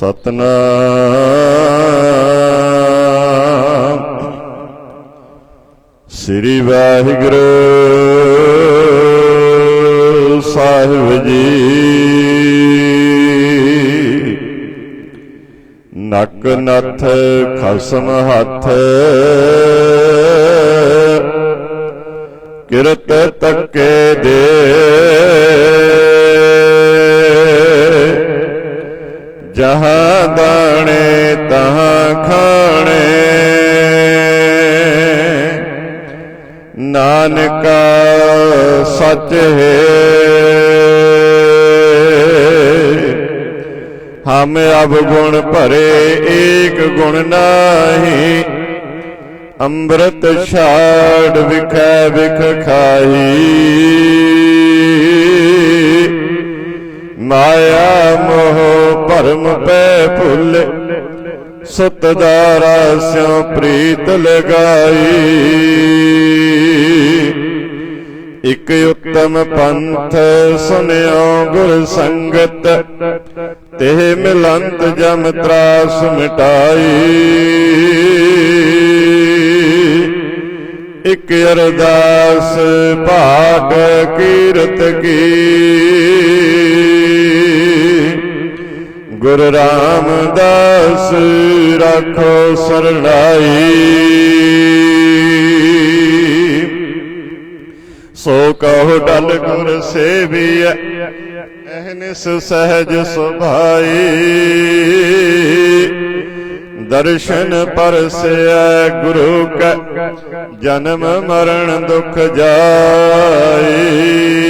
ਸਤਨਾਮ। ਸ੍ਰੀ ਵਾਹਿਗੁਰੂ ਸਾਹਿਬ ਜੀ। ਨਕ ਨਥ ਖਸਮ ਹੱਥ। ਕਿਰਤ ਜਹਾਂ ਦਾਣੇ ਤਹਾਂ ਖਾਣੇ। ਨਾਨਕਾ ਸੱਚ ਹੈ। ਹਮ ਅਬ ਗੁਣ ਭਰੇ ਏਕ ਗੁਣ ਨਾਹੀ। ਅੰਮ੍ਰਿਤ ਛਾੜ ਵਿਖੈ ਵਿਖ ਖਾਹੀ। ਮਾਇਆ ਮੋਹ ਭਰਮ ਪੈ ਭੁੱਲ, ਸਤ ਦਾਰਾ ਸਿਉ ਪ੍ਰੀਤ ਲਗਾਈ। ਇਕ ਉਤਮ ਪੰਥ ਸੁਨਿਓ ਗੁਰ ਸੰਗਤ, ਤੇ ਮਿਲੰਤ ਜਮ ਤਰਾਸ ਮਿਟਾਈ। ਇਕ ਅਰਦਾਸ ਭਾਗ ਕੀਰਤ ਕੀ। ਗੁਰ ਰਾਮਦਾਸ ਰਾਖੋ ਸਰਣਾਈ। ਸੋ ਕਹੋ ਡਲ ਗੁਰ ਸੇਵੀਐ ਅਹਨਿਸ ਸਹਿਜ ਸੁਭਾਈ। ਦਰਸ਼ਨ ਪਰਸੈ ਗੁਰੂ ਕੈ, ਜਨਮ ਮਰਨ ਦੁਖ ਜਾਈ।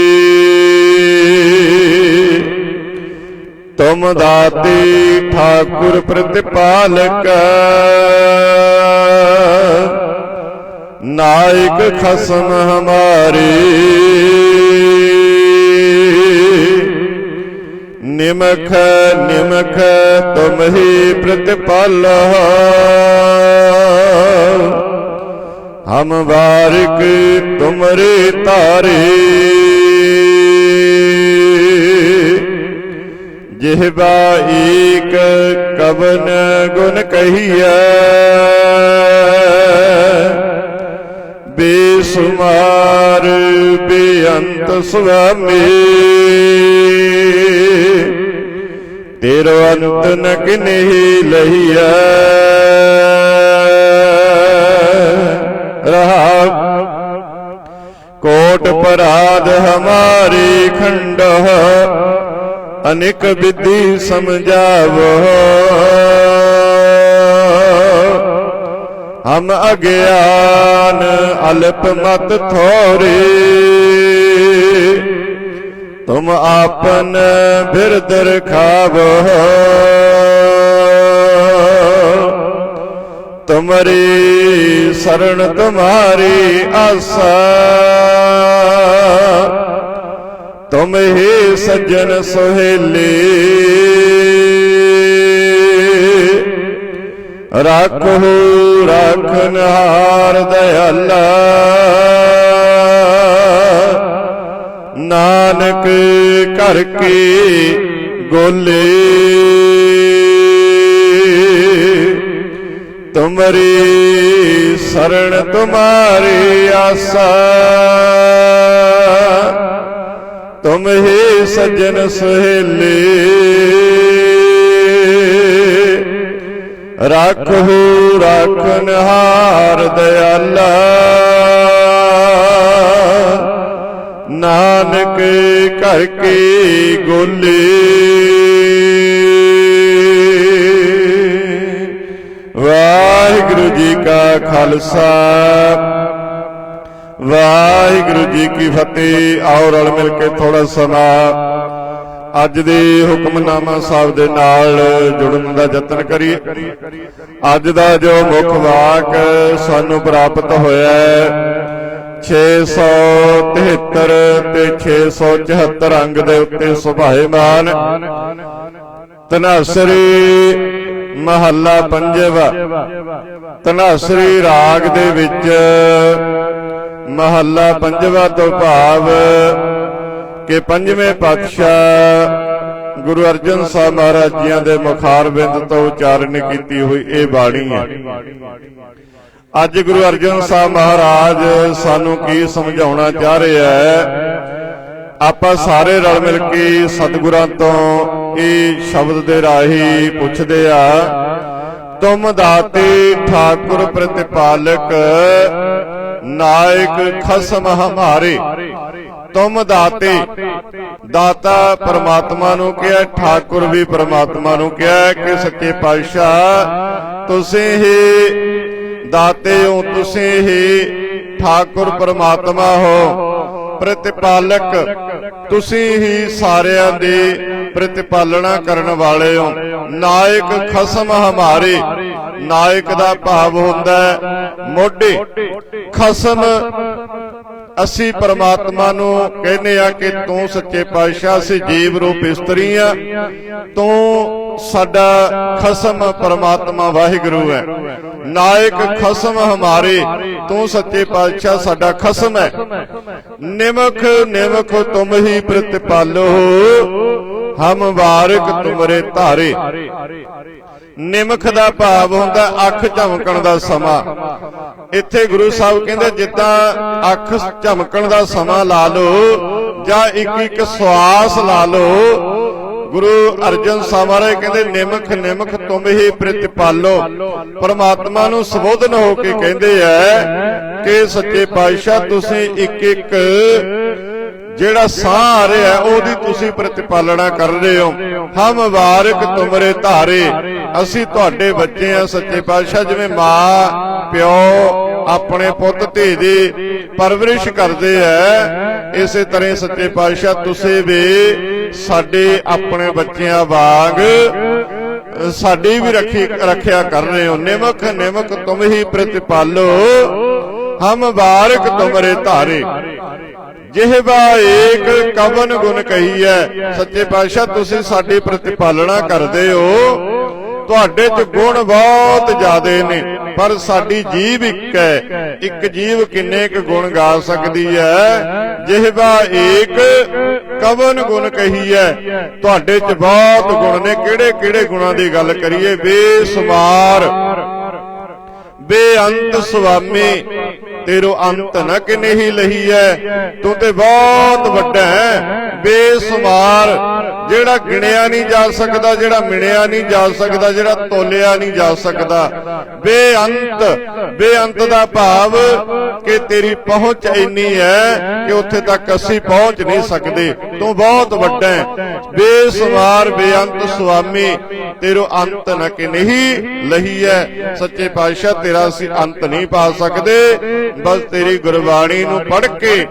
ਤੁਮ ਦਾਤੇ ਠਾਕੁਰ ਪ੍ਰਤਿਪਾਲਕ। ਨਾਇਕ ਖਸਮ ਹਮਾਰੇ। ਨਿਮਖ ਨਿਮਖ ਤੁਮ ਹੀ ਪ੍ਰਤਿਪਾਲ। ਹਮ ਬਾਰਿਕ ਤੁਮਰੇ ਤਾਰੇ। ਜਿਹਬਾ ਏਕ ਕਵਨ ਗੁਣ ਕਹੀਐ। ਬੇਸੁਮਾਰ ਬੇਅੰਤ ਸੁਆਮੀ। ਤੇਰੋ ਅੰਤ ਨ ਕਿਨਹੀ ਲਹੀਐ ਰਹਾ ਕੋਟ ਪਰਾਧ ਹਮਾਰੀ ਖੰਡਹ। ਅਨੇਕ ਵਿਧੀ ਸਮਝਾਵੋ। ਹਮ ਅਗਿਆਨ ਅਲਪ ਮਤ ਥੋਰੇ। ਤੁਮ ਆਪਨ ਬਿਰਦ ਰਖਾਵੋ। ਤੁਮਰੀ ਸਰਣ ਤੁਮਾਰੀ ਆਸਾ। ਤੁਮ ਹੀ ਸੱਜਣ ਸੁਹੇਲੇ। ਰਾਖੋ ਰਾਖਨਹਾਰ ਦਇਆਲਾ। ਨਾਨਕ ਘਰ ਕੀ ਗੋਲੇ। ਤੁਮਰੀ ਸਰਣ ਤੁਮਾਰੀ ਆਸਾ। ਤੁਮ ਹੀ ਸੱਜਣ ਸੁਹੇਲੇ ਰਾਖੂ ਰਾਖਨਹਾਰ ਦਇਆਲਾ ਨਾਨਕ ਘਰ ਕੀ ਗੋਲੀ ਵਾਹਿਗੁਰੂ ਜੀ ਕਾ ਖਾਲਸਾ ਵਾਹਿਗੁਰੂ ਜੀ ਕੀ ਫਤਿਹ। ਆਓ ਰਲ ਮਿਲ ਕੇ ਥੋੜਾ ਸਮਾਂ। ਅੱਜ ਦੇ ਹੁਕਮਨਾਮਾ ਸਾਹਿਬ ਦੇ ਨਾਲ ਜੁੜਨ ਦਾ ਯਤਨ ਕਰੀਏ। ਅੱਜ ਦਾ ਜੋ ਮੁੱਖ ਵਾਕ ਸਾਨੂੰ ਪ੍ਰਾਪਤ ਹੋਇਆ ਹੈ 673 ਤੇ 674 ਅੰਗ ਦੇ ਉੱਤੇ ਸੁਭਾਏਮਾਨ ਤਨਾਸਰੀ ਮਹੱਲਾ ਪੰਜਵਾ। ਤਨਾਸਰੀ ਰਾਗ ਦੇ ਵਿੱਚ ਮਹੱਲਾ ਪੰਜਵਾ ਤੋਂ ਭਾਵ ਕਿ ਪੰਜਵੇਂ ਪਾਤਸ਼ਾਹ ਗੁਰੂ ਅਰਜਨ ਸਾਹਿਬ ਮਹਾਰਾਜ ਜੀਆਂ ਦੇ ਮੁਖਾਰ ਬਿੰਦ ਤੋਂ ਉਚਾਰਨ ਕੀਤੀ ਹੋਈ ਇਹ ਬਾਣੀ ਹੈ। ਅੱਜ ਗੁਰੂ ਅਰਜਨ ਸਾਹਿਬ ਮਹਾਰਾਜ ਸਾਨੂੰ ਕੀ ਸਮਝਾਉਣਾ ਚਾਹ ਰਿਹਾ ਹੈ? ਆਪਾਂ ਸਾਰੇ ਰਲ ਮਿਲ ਕੇ ਸਤਿਗੁਰਾਂ ਤੋਂ ਇਹ ਸ਼ਬਦ ਦੇ ਰਾਹੀ ਪੁੱਛਦੇ ਆ, ਤੁਮ ਦਾਤੇ ਠਾਕੁਰ ਪ੍ਰਤਿਪਾਲਕ ਨਾਇਕ ਖਸਮ ਹਮਾਰੇ। ਤੁਮ ਦਾਤੇ। ਦਾਤਾ ਪਰਮਾਤਮਾ ਨੂੰ ਕਿਹਾ, ਠਾਕੁਰ ਵੀ ਪਰਮਾਤਮਾ ਨੂੰ ਕਿਹਾ, ਕਿ ਸੱਚੇ ਪਾਤਸ਼ਾਹ, ਤੁਸੀਂ ਹੀ ਦਾਤੇ ਹੋ, ਤੁਸੀਂ ਹੀ ਠਾਕੁਰ ਪਰਮਾਤਮਾ ਹੋ। ਪ੍ਰਤਿਪਾਲਕ, ਤੁਸੀਂ ਹੀ ਸਾਰਿਆਂ ਦੀ ਪ੍ਰਤਿਪਾਲਣਾ ਕਰਨ ਵਾਲੇ ਹੋ। ਨਾਇਕ ਖਸਮ ਹਮਾਰੇ, ਨਾਇਕ ਦਾ ਭਾਵ ਹੁੰਦਾ ਹੈ, ਮੋਢੇ, ਖਸਮ ਅਸੀਂ ਪਰਮਾਤਮਾ ਨੂੰ ਕਹਿੰਦੇ ਆ ਕਿ ਤੂੰ ਸੱਚੇ ਪਾਤਸ਼ਾਹ ਸੀ ਜੀਵ ਰੂਪ ਇਸਤਰੀ ਆ ਤੂੰ ਸਾਡਾ ਖਸਮ ਪਰਮਾਤਮਾ, ਵਾਹਿਗੁਰੂ ਹੈ। ਨਾਇਕ ਖਸਮ ਹਮਾਰੇ, ਤੂੰ ਸੱਚੇ ਪਾਤਸ਼ਾਹ, ਸਾਡਾ ਖਸਮ ਹੈ। ਨਿਮਖ ਨਿਮਖ ਤੁਮ ਹੀ ਪ੍ਰਤਿਪਾਲੋ। ਹਮ ਵਾਰਿਕ ਤੁਮਰੇ ਧਾਰੇ। ਨਿਮਖ ਦਾ ਭਾਵ ਹੁੰਦਾ, ਅੱਖ ਝਮਕਣ ਦਾ ਸਮਾਂ। ਇੱਥੇ ਗੁਰੂ ਸਾਹਿਬ ਕਹਿੰਦੇ, ਜਿੱਦਾਂ ਅੱਖ ਝਮਕਣ ਦਾ ਸਮਾਂ ਲਾ ਲਓ, ਜਾਂ ਇੱਕ ਇੱਕ ਸਵਾਸ ਲਾ ਲਓ, ਗੁਰੂ ਅਰਜਨ ਸਾਹਿਬ ਮਹਾਰਾਜ ਕਹਿੰਦੇ, ਨਿਮਖ ਨਿਮਖ ਤੁਮ ਹੀ ਪ੍ਰਤਿਪਾਲੋ ਪਰਮਾਤਮਾ ਨੂੰ ਸੰਬੋਧਨ ਹੋ ਕੇ ਕਹਿੰਦੇ ਐ ਕਿ ਸੱਚੇ ਪਾਤਸ਼ਾਹ, ਤੁਸੀਂ ਇੱਕ ਇੱਕ ਜਿਹੜਾ ਸਾਹ ਆ ਰਿਹਾ ਉਹਦੀ ਤੁਸੀਂ ਪ੍ਰਤੀਪਾਲਣਾ ਕਰ ਰਹੇ ਹੋ। ਹਮ ਵਾਰਕ ਤੁਮਰੇ ਧਾਰੇ, ਅਸੀਂ ਤੁਹਾਡੇ ਬੱਚੇ ਆ ਸੱਚੇ ਪਾਤਸ਼ਾਹ, ਜਿਵੇਂ ਮਾਂ, ਪਿਓ ਆਪਣੇ ਪੁੱਤ, ਧੀ ਦੀ ਪਰਵਰਿਸ਼ ਕਰਦੇ ਐ ਇਸੇ ਤਰ੍ਹਾਂ ਸੱਚੇ ਪਾਤਸ਼ਾਹ, ਤੁਸੀਂ ਵੀ ਸਾਡੇ ਆਪਣੇ ਬੱਚਿਆਂ ਵਾਂਗ ਸਾਡੀ ਵੀ ਰੱਖੀ ਰੱਖਿਆ ਕਰ ਰਹੇ ਹੋ। ਨਿਮਕ ਨਿਮਕ ਤੁਮ ਹੀ ਪ੍ਰਤਿਪਾਲੋ। ਹਮ ਵਾਰਕ ਤੁਮਰੇ ਧਾਰੇ। ਜਿਹਵਾ ਏਕ ਕਵਨ ਗੁਣ ਕਹੀ ਹੈ ਸੱਚੇ ਪਾਤਸ਼ਾਹ, ਤੁਸੀਂ ਸਾਡੀ ਪ੍ਰਤੀਪਾਲਣਾ ਕਰਦੇ ਹੋ। ਤੁਹਾਡੇ ਚ ਗੁਣ ਬਹੁਤ ਜ਼ਿਆਦੇ ਨੇ, ਪਰ ਸਾਡੀ ਜੀਵ ਇੱਕ ਹੈ ਇੱਕ ਜੀਵ ਕਿੰਨੇ ਕੁ ਗੁਣ ਗਾ ਸਕਦੀ ਹੈ ਜਿਹਵਾ ਏਕ ਕਵਨ ਗੁਣ ਕਹੀ ਹੈ ਤੁਹਾਡੇ ਚ ਬਹੁਤ ਗੁਣ ਨੇ। ਕਿਹੜੇ ਕਿਹੜੇ ਗੁਣਾਂ ਦੀ ਗੱਲ ਕਰੀਏ? ਬੇਸਮਾਰ, ਬੇਅੰਤ ਸੁਆਮੀ ਤੇਰੋ ਅੰਤ ਨ ਕਿਨਹੀ ਲਹੀ ਹੈ ਤੂੰ ਤੇ ਬਹੁਤ ਵੱਡਾ ਹੈ ਬੇਸੁਮਾਰ। ਜਿਹੜਾ ਗਿਣਿਆ ਨਹੀਂ ਜਾ ਸਕਦਾ ਜਿਹੜਾ ਮਿਣਿਆ ਨਹੀਂ ਜਾ ਸਕਦਾ ਜਿਹੜਾ ਤੋਲਿਆ ਨਹੀਂ ਜਾ ਸਕਦਾ। ਬੇਅੰਤ। ਬੇਅੰਤ ਦਾ ਭਾਵ ਕਿ ਤੇਰੀ ਪਹੁੰਚ ਇੰਨੀ ਹੈ ਕਿ ਉੱਥੇ ਤੱਕ ਅਸੀਂ ਪਹੁੰਚ ਨਹੀਂ ਸਕਦੇ। ਤੂੰ ਬਹੁਤ ਵੱਡਾ ਹੈ। ਬੇਸੁਮਾਰ ਬੇਅੰਤ ਸੁਆਮੀ, ਤੇਰੋ ਅੰਤ ਨ ਕਿਨਹੀ ਲਹੀ ਹੈ। ਸੱਚੇ ਪਾਤਸ਼ਾਹ, ਤੇਰਾ ਅਸੀਂ ਅੰਤ ਨਹੀਂ ਪਾ ਸਕਦੇ। ਬਸ ਤੇਰੀ ਗੁਰਬਾਣੀ ਨੂੰ ਪੜ੍ਹ ਕੇ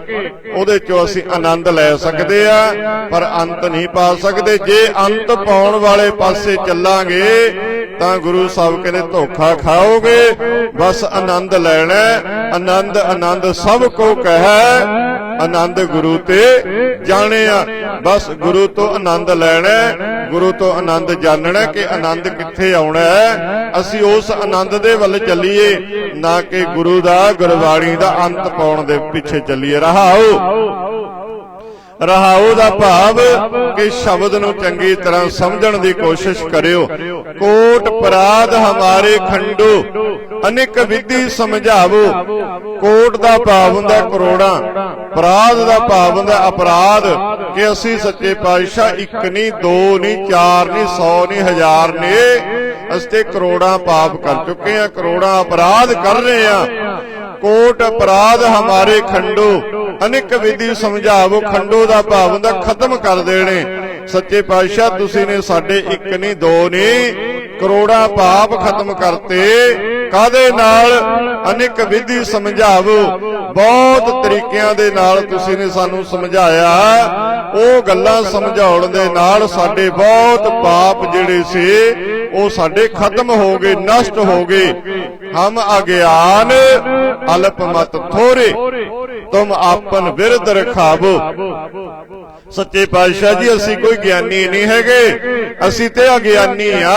ਉਹਦੇ ਚੋਂ ਅਸੀਂ ਆਨੰਦ ਲੈ ਸਕਦੇ ਆ। ਪਰ ਅੰਤ ਨਹੀਂ ਪਾ ਸਕਦੇ। ਜੇ ਅੰਤ ਪਾਉਣ ਵਾਲੇ ਪਾਸੇ ਚੱਲਾਂਗੇ, ਤਾਂ ਗੁਰੂ ਸਾਹਿਬ ਕਹਿੰਦੇ, ਧੋਖਾ ਖਾਓਗੇ। ਬਸ ਆਨੰਦ ਲੈਣਾ ਆਨੰਦ ਆਨੰਦ ਸਭ ਕੋ ਕਹੈ। ਆਨੰਦ ਗੁਰੂ ਤੇ ਜਾਣਿਆ ਬਸ ਗੁਰੂ ਤੋਂ ਆਨੰਦ ਲੈਣਾ ਗੁਰੂ ਤੋਂ ਆਨੰਦ ਜਾਣਨਾ ਕਿ ਆਨੰਦ ਕਿੱਥੇ ਆਉਣਾ ਹੈ। ਅਸੀਂ ਉਸ ਆਨੰਦ ਦੇ ਵੱਲ ਚੱਲੀਏ, ਨਾ ਕਿ ਗੁਰੂ ਦਾ, ਗੁਰਬਾਣੀ ਦਾ ਅੰਤ ਪਾਉਣ ਦੇ ਪਿੱਛੇ ਚੱਲੀਏ। ਰਹਾਓ। ਰਹਾਉ ਦਾ ਭਾਵ ਕਿ ਸ਼ਬਦ ਨੂੰ ਚੰਗੀ ਤਰ੍ਹਾਂ ਸਮਝਣ ਦੀ ਕੋਸ਼ਿਸ਼ ਕਰਿਓ। ਕੋਟ ਪਰਾਧ ਹਮਾਰੇ ਖੰਡੋ ਅਨੇਕ ਵਿਧੀ ਸਮਝਾਵੋ। ਕੋਟ ਦਾ ਭਾਵ ਹੁੰਦਾ ਕਰੋੜਾਂ ਪਰਾਧ ਦਾ ਭਾਵ ਹੁੰਦਾ ਅਪਰਾਧ ਕਿ ਅਸੀਂ ਸੱਚੇ ਪਾਤਸ਼ਾਹ ਇੱਕ ਨਹੀਂ ਦੋ ਨਹੀਂ ਚਾਰ ਨਹੀਂ 100 ਨਹੀਂ ਹਜ਼ਾਰ ਨੇ ਅਸੀਂ ਤੇ ਕਰੋੜਾਂ ਪਾਪ ਕਰ ਚੁੱਕੇ ਆ ਕਰੋੜਾਂ ਅਪਰਾਧ ਕਰ ਰਹੇ ਆ ਕੋਟ ਅਪਰਾਧ ਹਮਾਰੇ ਖੰਡੋ ਅਨੇਕ ਵਿਧੀ ਸਮਝਾਵੋ, ਖੰਡੋ ਦਾ ਭਾਵ ਹੁੰਦਾ, ਖਤਮ ਕਰ ਦੇਣੇ। ਸੱਚੇ ਪਾਤਸ਼ਾਹ, ਤੁਸੀਂ ਨੇ ਸਾਡੇ ਇੱਕ ਨਹੀਂ, ਦੋ ਨਹੀਂ। ਕਰੋੜਾਂ ਪਾਪ ਖਤਮ ਕਰਤੇ। ਕਾਦੇ ਨਾਲ? ਅਨੇਕ ਵਿਧੀ ਸਮਝਾਵੋ। ਬਹੁਤ ਤਰੀਕਿਆਂ ਦੇ ਨਾਲ ਤੁਸੀਂ ਨੇ ਸਾਨੂੰ ਸਮਝਾਇਆ ਉਹ ਗੱਲਾਂ ਸਮਝਾਉਣ ਦੇ ਨਾਲ ਸਾਡੇ ਬਹੁਤ ਪਾਪ ਜਿਹੜੇ ਸੀ, ਉਹ ਸਾਡੇ ਖਤਮ ਹੋ ਗਏ, ਨਸ਼ਟ ਹੋ ਗਏ। ਹਮ ਅਗਿਆਨ, ਅਲਪ ਮਤ ਥੋਰੇ। ਤੁਮ ਆਪਨ ਵਿਰਧ ਰਖਾਵੋ। ਸੱਚੇ ਪਾਤਸ਼ਾਹ ਜੀ, ਅਸੀਂ ਕੋਈ ਗਿਆਨੀ ਨਹੀਂ ਹੈਗੇ। ਅਸੀਂ ਤੇ ਅਗਿਆਨੀ ਆ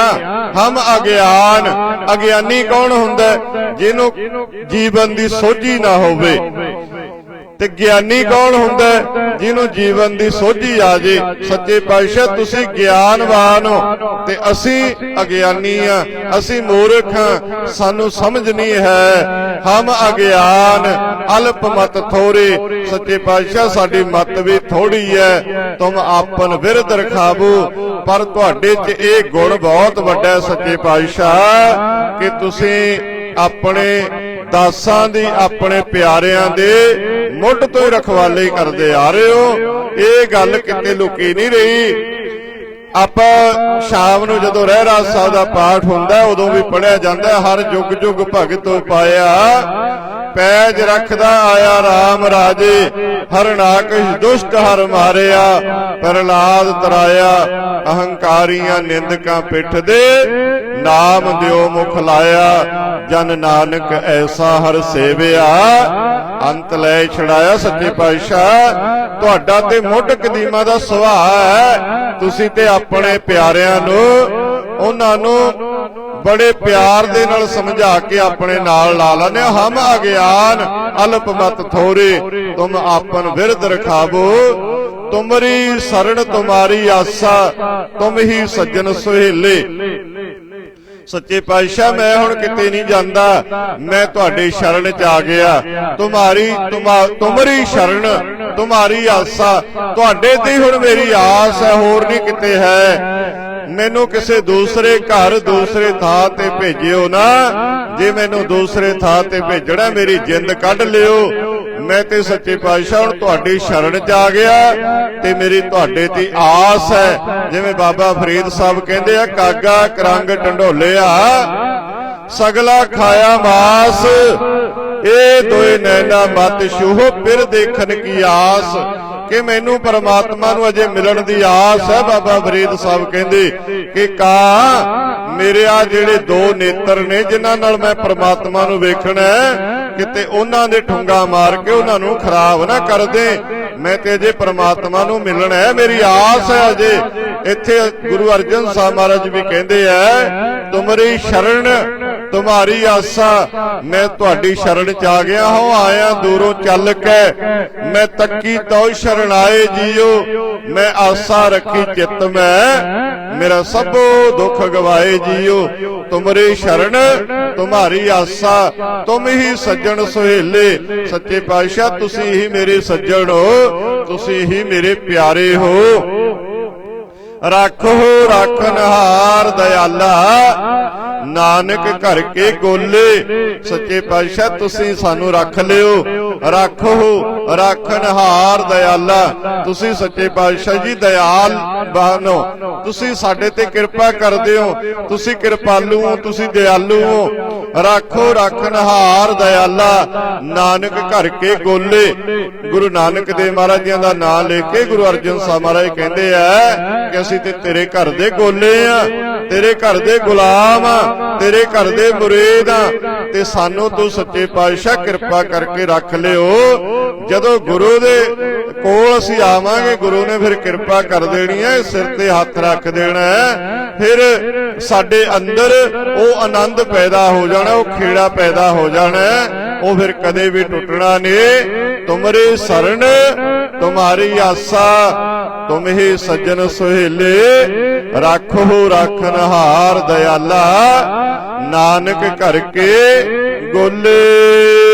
ਹਮ ਅਗਿਆਨ। ਅਗਿਆਨੀ ਕੌਣ ਹੁੰਦਾ? ਜਿਹਨੂੰ ਜੀਵਨ ਦੀ ਸੋਝੀ ਨਾ ਹੋਵੇ। ਤੇ ਗਿਆਨੀ ਕੌਣ ਹੁੰਦਾ ਜਿਹਨੂੰ ਜੀਵਨ ਦੀ ਸੋਝੀ ਆ ਜੇ। ਸੱਚੇ ਪਾਤਸ਼ਾਹ, ਤੁਸੀਂ ਗਿਆਨਵਾਨ ਹੋ ਤੇ ਅਸੀਂ ਅਗਿਆਨੀ ਆ ਅਸੀਂ ਮੂਰਖ ਹਾਂ। ਸਾਨੂੰ ਸਮਝ ਨਹੀਂ ਹੈ। ਹਮ ਅਗਿਆਨ, ਅਲਪ ਮਤ ਥੋਰੇ। ਸੱਚੇ ਪਾਤਸ਼ਾਹ, ਸਾਡੀ ਮਤ ਵੀ ਥੋੜੀ ਹੈ। ਤੁਮ ਆਪਨ ਵਿਰਧ ਰਖਾਵੋ। ਪਰ ਤੁਹਾਡੇ 'ਚ ਇਹ ਗੁਣ ਬਹੁਤ ਵੱਡਾ ਸੱਚੇ ਪਾਤਸ਼ਾਹ, ਕਿ ਤੁਸੀਂ ਆਪਣੇ ਦਾਸਾਂ ਦੀ, ਆਪਣੇ ਪਿਆਰਿਆਂ ਦੇ ਮੁੱਢ ਤੋਂ ਹੀ ਰਖਵਾਲੀ ਕਰਦੇ ਆ ਰਹੇ ਹੋ। ਇਹ ਗੱਲ ਕਿਤੇ ਲੁਕੀ ਨਹੀਂ ਰਹੀ। ਆਪਾਂ ਸ਼ਾਮ ਨੂੰ ਜਦੋਂ ਰਹਿਰਾਸ ਸਾਹਿਬ ਦਾ ਪਾਠ ਹੁੰਦਾ, ਉਦੋਂ ਵੀ ਪੜਿਆ ਜਾਂਦਾ ਹਰ ਜੁਗ ਜੁਗ ਭਗਤੋ ਪਾਇਆ ਪੈਜ ਰੱਖਦਾ ਆਇਆ RAM ਰਾਜੇ ਹਰਨਾਕਸ਼ ਦੁਸ਼ਟ ਹਰ ਮਾਰਿਆ ਪ੍ਰਲਾਦ ਤਰਾਇਆ, ਅਹੰਕਾਰੀਆਂ ਨਿੰਦਕਾਂ ਪਿੱਠ ਦੇ। ਨਾਮ ਦਿਓ ਮੁਖ ਲਾਇਆ, ਜਨ ਨਾਨਕ ਐਸਾ ਹਰ ਸੇਵਿਆ। ਅੰਤ ਲੈ ਛੜਾਇਆ ਸੱਚੇ ਪਾਤਸ਼ਾਹ, ਤੁਹਾਡਾ ਤੇ ਮੁੱਢ ਕਦੀਮਾ ਦਾ ਸੁਭਾਅ ਹੈ। ਤੁਸੀਂ ਤੇ ਆਪਣੇ ਪਿਆਰਿਆਂ ਨੂੰ, ਉਹਨਾਂ ਨੂੰ ਬੜੇ ਪਿਆਰ ਦੇ ਨਾਲ ਸਮਝਾ ਕੇ ਆਪਣੇ ਨਾਲ ਲਾ ਲੈਂਦੇ ਹਮ ਅਗਿਆਨ ਅਲਪ ਮਤ ਥੋਰੇ, ਤੁਮ ਆਪਨ ਵਿਰਧ ਰਖਾਵੋ। ਤੁਮਰੀ ਸਰਣ ਤੁਮਾਰੀ ਆਸਾ, ਤੁਮ ਹੀ ਸੱਜਣ ਸੁਹੇਲੇ। ਸੱਚੇ ਪਾਤਸ਼ਾਹ ਮੈਂ ਹੁਣ ਕਿਤੇ ਨਹੀਂ ਜਾਂਦਾ। ਮੈਂ ਤੁਹਾਡੇ ਸ਼ਰਨ ਚ ਆ ਗਿਆ। ਤੁਮਾਰੀ ਤੁਮਾ- ਤੁਮਰੀ ਸ਼ਰਨ ਤੁਮਾਰੀ ਆਸਾ ਤੁਹਾਡੇ ਤੇ ਹੁਣ ਮੇਰੀ ਆਸ ਹੈ ਹੋਰ ਨਹੀਂ ਕਿਤੇ ਹੈ। ਮੈਨੂੰ ਕਿਸੇ ਦੂਸਰੇ ਘਰ ਦੂਸਰੇ ਥਾਂ ਤੇ ਭੇਜਿਓ ਨਾ। ਜੇ ਮੈਨੂੰ ਦੂਸਰੇ ਥਾਂ ਤੇ ਭੇਜਣਾ ਮੇਰੀ ਜਿੰਦ ਕੱਢ ਲਿਓ। ਮੈਂ ਤੇ ਸੱਚੇ ਪਾਤਸ਼ਾਹ ਹੁਣ ਤੁਹਾਡੀ ਸ਼ਰਨ ਚ ਆ ਗਿਆ ਤੇ ਮੇਰੀ ਤੁਹਾਡੇ ਤੇ ਆਸ ਹੈ। ਜਿਵੇਂ ਬਾਬਾ ਫਰੀਦ ਸਾਹਿਬ ਕਹਿੰਦੇ ਆ, ਕਾਗਾ ਕਰੰਗ ਢੰਡੋਲਿਆ ਸਗਲਾ ਖਾਇਆ ਮਾਸ, ਇਹ ਦੋਏ ਨੈਣਾ ਮਤ ਸ਼ੂਹ ਫਿਰ ਦੇਖਣ ਕੀ ਆਸ। ਕਿ ਮੈਨੂੰ ਪਰਮਾਤਮਾ ਨੂੰ ਅਜੇ ਮਿਲਣ ਦੀ ਆਸ ਹੈ, ਬਾਬਾ ਫਰੀਦ ਸਾਹਿਬ ਕਹਿੰਦੇ ਕਿ ਕਾ, ਮੇਰੇ ਆ ਜਿਹੜੇ ਦੋ ਨੇਤਰ ਨੇ, ਜਿਨ੍ਹਾਂ ਨਾਲ ਮੈਂ ਪਰਮਾਤਮਾ ਨੂੰ ਵੇਖਣਾ ਕਿਤੇ ਉਹਨਾਂ ਦੇ ਠੁੰਗਾ ਮਾਰ ਕੇ ਉਹਨਾਂ ਨੂੰ ਖਰਾਬ ਨਾ ਕਰ ਦੇ। ਮੈਂ ਤੇ ਅਜੇ ਪਰਮਾਤਮਾ ਨੂੰ ਮਿਲਣਾ ਹੈ, ਮੇਰੀ ਆਸ ਹੈ ਅਜੇ। ਇੱਥੇ ਗੁਰੂ ਅਰਜਨ ਸਾਹਿਬ ਮਹਾਰਾਜ ਵੀ ਕਹਿੰਦੇ ਐ ਤੁਮਰੀ ਸ਼ਰਨ ਤੁਮਾਰੀ ਆਸਾ, ਮੈਂ ਤੁਹਾਡੀ ਸ਼ਰਨ ਚ ਆ ਗਿਆ ਹਾਂ, ਆਇਆ ਦੂਰੋਂ ਚੱਲ ਕੇ। ਮੈਂ ਤੱਕੀ ਤਉ ਸ਼ਰਨ ਜੀਓ, ਮੈਂ ਆਸਾ ਰੱਖੀ ਚਿੱਤ ਮੈਂ। ਮੇਰਾ ਸਭੋ ਦੁੱਖ ਗਵਾਏ ਜੀਓ, ਤੁਮਰੇ ਸ਼ਰਨ, ਤੁਮਾਰੀ ਆਸਾ, ਤੁਮ ਹੀ ਸੱਜਣ ਸੁਹੇਲੇ। ਸੱਚੇ ਪਾਤਸ਼ਾਹ, ਤੁਸੀਂ ਹੀ ਮੇਰੇ ਸੱਜਣ ਹੋ, ਤੁਸੀਂ ਹੀ ਮੇਰੇ ਪਿਆਰੇ ਹੋ। ਰੱਖੋ ਰੱਖਨਹਾਰ ਦਇਆਲਾ ਨਾਨਕ ਘਰ ਕੇ ਗੋਲੇ। ਸੱਚੇ ਪਾਤਸ਼ਾਹ ਤੁਸੀਂ ਸਾਨੂੰ ਰੱਖ ਲਿਓ। ਰੱਖੋ ਹਾਰ ਦਇਆਲਾ। ਤੁਸੀਂ ਸੱਚੇ ਪਾਤਸ਼ਾਹ ਜੀ ਦਇਆਲ ਬਾਨੋ ਤੁਸੀਂ ਸਾਡੇ ਤੇ ਕਿਰਪਾ ਕਰਦੇ ਹੋ। ਤੁਸੀਂ ਕਿਰਪਾਲੂ ਹੋ, ਤੁਸੀਂ ਦਿਆਲੂ ਹੋ। ਰੱਖੋ ਹਾਰ ਦਇਆਲਾ। ਨਾਨਕ ਘਰ ਕੇ ਗੋਲੇ। ਗੁਰੂ ਨਾਨਕ ਦੇਵ ਮਹਾਰਾਜ ਜੀਆਂ ਦਾ ਨਾਮ ਲੈ ਕੇ ਗੁਰੂ ਅਰਜਨ ਸਾਹਿਬ ਮਹਾਰਾਜ ਕਹਿੰਦੇ ਆ ਕਿ ਅਸੀਂ ਤੇ ਤੇਰੇ ਘਰ ਦੇ ਗੋਲੇ ਆ। ਤੇਰੇ ਘਰ ਦੇ ਗੁਲਾਮ ਆ। ਤੇਰੇ ਘਰ ਦੇ ਮੁਰੀਦ ਆ। ਤੇ ਸਾਨੂੰ ਤੂੰ ਸੱਚੇ ਪਾਤਸ਼ਾਹ ਕਿਰਪਾ ਕਰਕੇ ਰੱਖ ਲਿਓ ਜਦੋਂ ਗੁਰੂ ਦੇ ਕੋਲ ਅਸੀਂ ਆਵਾਂਗੇ, ਗੁਰੂ ਨੇ ਫਿਰ ਕਿਰਪਾ ਕਰ ਦੇਣੀ ਹੈ, ਸਿਰ ਤੇ ਹੱਥ ਰੱਖ ਦੇਣਾ ਹੈ, ਫਿਰ ਸਾਡੇ ਅੰਦਰ ਉਹ ਆਨੰਦ ਪੈਦਾ ਹੋ ਜਾਣਾ, ਉਹ ਖੇੜਾ ਪੈਦਾ ਹੋ ਜਾਣਾ ਉਹ ਫਿਰ ਕਦੇ ਵੀ ਟੁੱਟਣਾ ਨਹੀਂ। ਤੁਮਰੇ ਸਰਨ, ਤੁਮਾਰੀ ਆਸਾ, ਤੁਮ ਹੀ ਸੱਜਣ ਸੁਹੇਲੇ, ਰੱਖੋ ਰੱਖਨਹਾਰ ਦਇਆਲਾ, ਨਾਨਕ ਘਰ ਕੇ ਗੋਲੇ।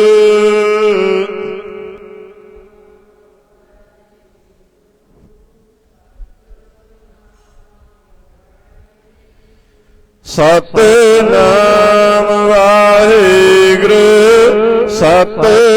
ਸਤਨਾਮ ਵਾਹਿਗੁਰੂ ਸਤਨਾਮ